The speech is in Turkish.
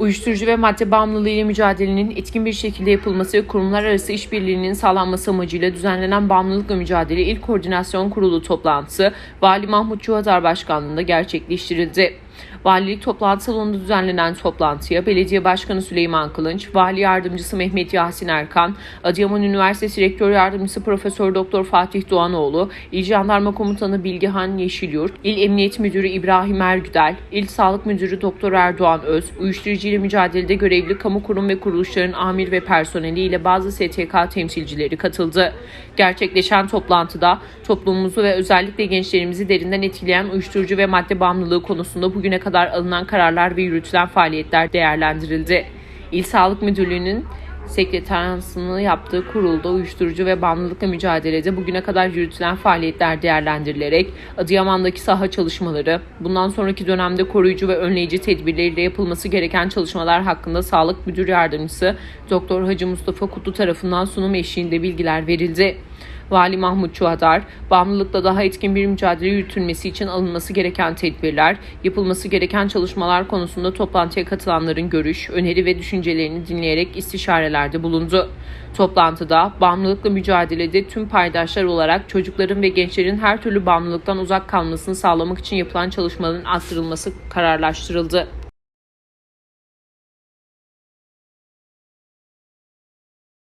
Uyuşturucu ve madde bağımlılığı ile mücadelenin etkin bir şekilde yapılması ve kurumlar arası işbirliğinin sağlanması amacıyla düzenlenen Bağımlılıkla Mücadele İl Koordinasyon Kurulu toplantısı Vali Mahmut Çuhadar Başkanlığı'nda gerçekleştirildi. Valilik toplantı salonunda düzenlenen toplantıya Belediye Başkanı Süleyman Kılınç, Vali Yardımcısı Mehmet Yasin Erkan, Adıyaman Üniversitesi Rektör Yardımcısı Profesör Doktor Fatih Doğanoğlu, İl Jandarma Komutanı Bilgehan Yeşilyurt, İl Emniyet Müdürü İbrahim Ergüdel, İl Sağlık Müdürü Doktor Erdoğan Öz, uyuşturucu ile mücadelede görevli kamu kurum ve kuruluşların amir ve personeli ile bazı STK temsilcileri katıldı. Gerçekleşen toplantıda toplumumuzu ve özellikle gençlerimizi derinden etkileyen uyuşturucu ve madde bağımlılığı konusunda bugüne kadar alınan kararlar ve yürütülen faaliyetler değerlendirildi. İl Sağlık Müdürlüğü'nün sekreteryansını yaptığı kurulda uyuşturucu ve bağımlılıkla mücadelede bugüne kadar yürütülen faaliyetler değerlendirilerek Adıyaman'daki saha çalışmaları, bundan sonraki dönemde koruyucu ve önleyici tedbirleriyle yapılması gereken çalışmalar hakkında Sağlık Müdür Yardımcısı Doktor Hacı Mustafa Kutlu tarafından sunum eşliğinde bilgiler verildi. Vali Mahmut Çuhadar, bağımlılıkla daha etkin bir mücadele yürütülmesi için alınması gereken tedbirler, yapılması gereken çalışmalar konusunda toplantıya katılanların görüş, öneri ve düşüncelerini dinleyerek istişarelerde bulundu. Toplantıda bağımlılıkla mücadelede tüm paydaşlar olarak çocukların ve gençlerin her türlü bağımlılıktan uzak kalmasını sağlamak için yapılan çalışmaların arttırılması kararlaştırıldı.